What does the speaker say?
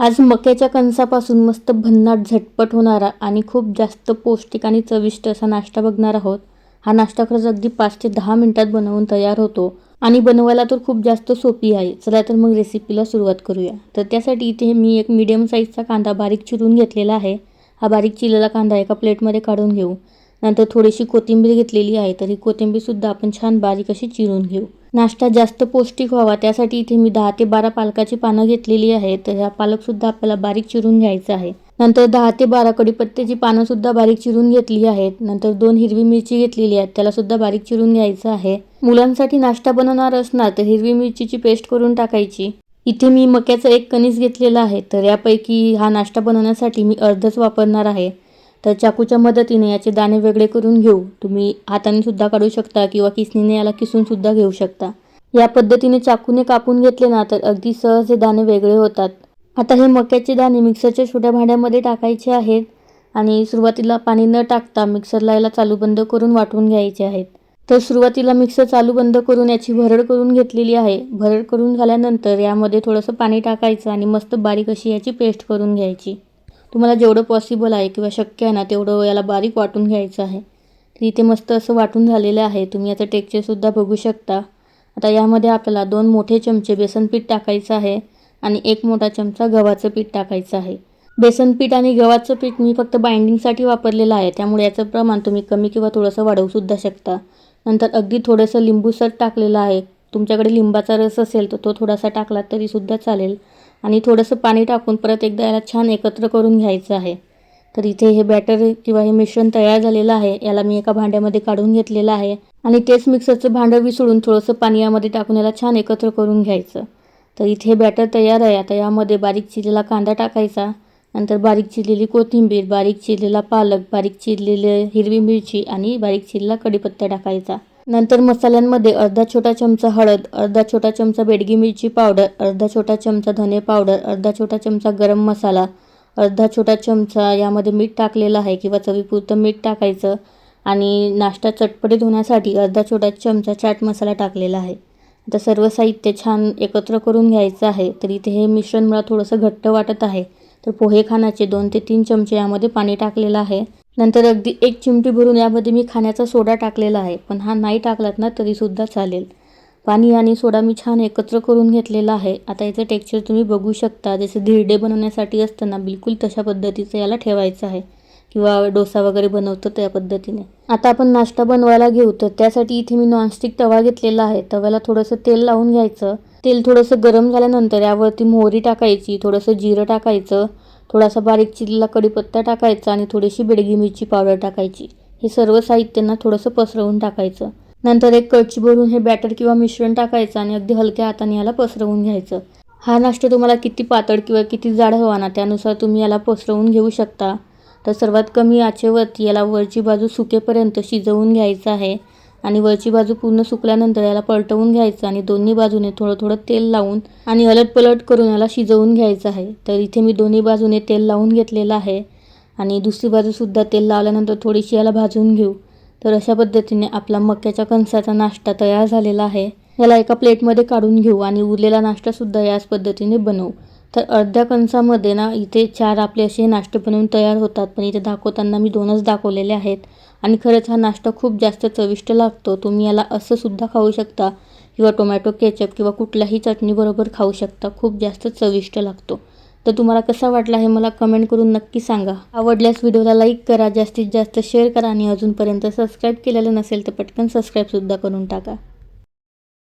आज मक्याच्या कणसापासून मस्त भन्नाट झटपट होणारा आणि खूप जास्त पौष्टिक आणि चविष्ट असा नाश्ता बघणार आहोत. हा नाश्ता खरंच अगदी पाच ते दहा मिनिटात बनवून तयार होतो आणि बनवायला तर खूप जास्त सोपी आहे. चला तर मग रेसिपीला सुरुवात करूया. तर त्यासाठी इथे मी एक मीडियम साईजचा कांदा बारीक चिरून घेतलेला आहे. हा बारीक चिरलेला कांदा एका प्लेटमध्ये काढून घेऊ. नंतर थोडीशी कोथिंबीर घेतलेली आहे. तर ही कोथिंबीरसुद्धा आपण छान बारीक अशी चिरून घेऊ. नाश्ता जास्त पौष्टिक व्हावा. त्यासाठी इथे मी दहा ते बारा पालकाची पानं घेतलेली आहेत. तर ह्या पालकसुद्धा आपल्याला बारीक चिरून घ्यायचं आहे. नंतर दहा ते बारा कडीपत्त्याची पानंसुद्धा बारीक चिरून घेतली आहेत. नंतर दोन हिरवी मिरची घेतलेली आहेत. त्यालासुद्धा बारीक चिरून घ्यायचं आहे. मुलांसाठी नाश्ता बनवणार असणार तर हिरवी मिरचीची पेस्ट करून टाकायची. इथे मी मक्याचं एक कणीस घेतलेलं आहे. तर यापैकी हा नाश्ता बनवण्यासाठी मी अर्धच वापरणार आहे. तर चाकूच्या मदतीने याचे दाणे वेगळे करून घेऊ. तुम्ही हाताने सुद्धा काढू शकता किंवा किसनीने याला किसूनसुद्धा घेऊ शकता. या पद्धतीने चाकूने कापून घेतले ना तर अगदी सहज हे दाणे वेगळे होतात. आता हे मक्याचे दाणे मिक्सरच्या छोट्या भांड्यामध्ये टाकायचे आहेत आणि सुरुवातीला पाणी न टाकता मिक्सरला याला चालू बंद करून वाटून घ्यायचे आहेत. तर सुरुवातीला मिक्सर चालू बंद करून याची भरड करून घेतलेली आहे. भरड करून झाल्यानंतर यामध्ये थोडंसं पाणी टाकायचं आणि मस्त बारीक अशी याची पेस्ट करून घ्यायची. तुम्हाला जेवढं पॉसिबल आहे किंवा शक्य आहे ना तेवढं याला बारीक वाटून घ्यायचं आहे. तर इथे मस्त असं वाटून झालेलं आहे. तुम्ही याचं टेक्चरसुद्धा बघू शकता. आता यामध्ये आपल्याला दोन मोठे चमचे बेसन पीठ टाकायचं आहे आणि एक मोठा चमचा गव्हाचं पीठ टाकायचं आहे. बेसन पीठ आणि गव्हाचं पीठ मी फक्त बाइंडिंगसाठी वापरलेलं आहे. त्यामुळे याचं प्रमाण तुम्ही कमी किंवा थोडंसं वाढवूसुद्धा शकता. नंतर अगदी थोडंसं लिंबूसर टाकलेलं आहे. तुमच्याकडे लिंबाचा रस असेल तर तो थोडासा टाकला तरीसुद्धा चालेल. आणि थोडंसं पाणी टाकून परत एकदा याला छान एकत्र करून घ्यायचं आहे. तर इथे हे बॅटर किंवा हे मिश्रण तयार झालेलं आहे. याला मी एका भांड्यामध्ये काढून घेतलेलं आहे. आणि तेच मिक्सरचं भांडं विसळून थोडंसं पाणी यामध्ये टाकून याला छान एकत्र करून घ्यायचं. तर इथे हे बॅटर तयार आहे. आता यामध्ये बारीक चिरलेला कांदा टाकायचा. नंतर बारीक चिरलेली कोथिंबीर बारीक चिरलेला पालक बारीक चिरलेले हिरवी मिरची आणि बारीक चिरलेला कढीपत्ता टाकायचा. नंतर मसाल्यांमध्ये अर्धा छोटा चमचा हळद अर्धा छोटा चमचा बेडगी मिरची पावडर अर्धा छोटा चमचा धने पावडर अर्धा छोटा चमचा गरम मसाला अर्धा छोटा चमचा यामध्ये मीठ टाकलेलं आहे किंवा चवीपुरतं मीठ टाकायचं आणि नाश्ता चटपटीत होण्यासाठी अर्धा छोटा चमचा चाट मसाला टाकलेला आहे. आता सर्व साहित्य छान एकत्र करून घ्यायचं आहे तर इथे हे मिश्रण मला थोडंसं घट्ट वाटत आहे. तर पोहे खाण्याचे दोन ते तीन चमचे यामध्ये पाणी टाकलेलं आहे. नंतर अगदी एक चिमटी भरून यामध्ये मी खाण्याचा सोडा टाकलेला आहे पण हा नाही टाकलात ना तरीसुद्धा चालेल. पाणी आणि सोडा मी छान एकत्र करून घेतलेला आहे. आता याचं टेक्स्चर तुम्ही बघू शकता. जसं धिरडे बनवण्यासाठी असताना बिलकुल तशा पद्धतीचं याला ठेवायचं आहे. किंवा डोसा वगैरे बनवतो त्या पद्धतीने. आता आपण नाश्ता बनवायला घेऊ. तर त्यासाठी इथे मी नॉनस्टिक तवा घेतलेला आहे. तव्याला थोडंसं तेल लावून घ्यायचं. तेल थोडंसं गरम झाल्यानंतर यावरती मोहरी टाकायची थोडंसं जिरं टाकायचं थोडासा बारीक चिरलेला कढीपत्ता टाकायचा आणि थोडीशी बेडगी मिरची पावडर टाकायची. हे सर्व साहित्यांना थोडंसं पसरवून टाकायचं. नंतर एक कळची भरून हे बॅटर किंवा मिश्रण टाकायचं आणि अगदी हलक्या हाताने याला पसरवून घ्यायचं. हा नाश्ता तुम्हाला किती पातळ किंवा किती जाड हवा ना त्यानुसार तुम्ही याला पसरवून घेऊ शकता. तर सर्वात कमी आचेवरती याला वरची बाजू सुकेपर्यंत शिजवून घ्यायचं आहे. आणि वरची बाजू पूर्ण सुकल्यानंतर याला पलटवून घ्यायचं आणि दोन्ही बाजूने थोडं थोडं तेल लावून आणि अलट पलट करून याला शिजवून घ्यायचं आहे. तर इथे मी दोन्ही बाजूने तेल लावून घेतलेलं आहे आणि दुसरी बाजूसुद्धा तेल लावल्यानंतर थोडीशी याला भाजून घेऊ. तर अशा पद्धतीने आपला मक्याच्या कणसाचा नाश्ता तयार झालेला आहे. याला एका प्लेटमध्ये काढून घेऊ आणि उरलेला नाश्तासुद्धा याच पद्धतीने बनवू. तर अर्ध्या कणसामध्ये ना इथे चार आपले असे नाश्ते बनवून तयार होतात. पण इथे दाखवताना मी दोनच दाखवलेले आहेत. आणि खरंच हा नाश्ता खूप जास्त चविष्ट लागतो. तुम्ही याला असं सुद्धा खाऊ शकता किंवा टोमॅटो केचप किंवा कुठल्याही चटणीबरोबर खाऊ शकता. खूप जास्त चविष्ट लागतो. तर तुम्हाला कसा वाटला हे मला कमेंट करून नक्की सांगा. आवडल्यास व्हिडिओला लाईक करा जास्तीत जास्त शेअर करा आणि अजूनपर्यंत सबस्क्राईब केलेलं नसेल तर पटकन सबस्क्राईबसुद्धा करून टाका.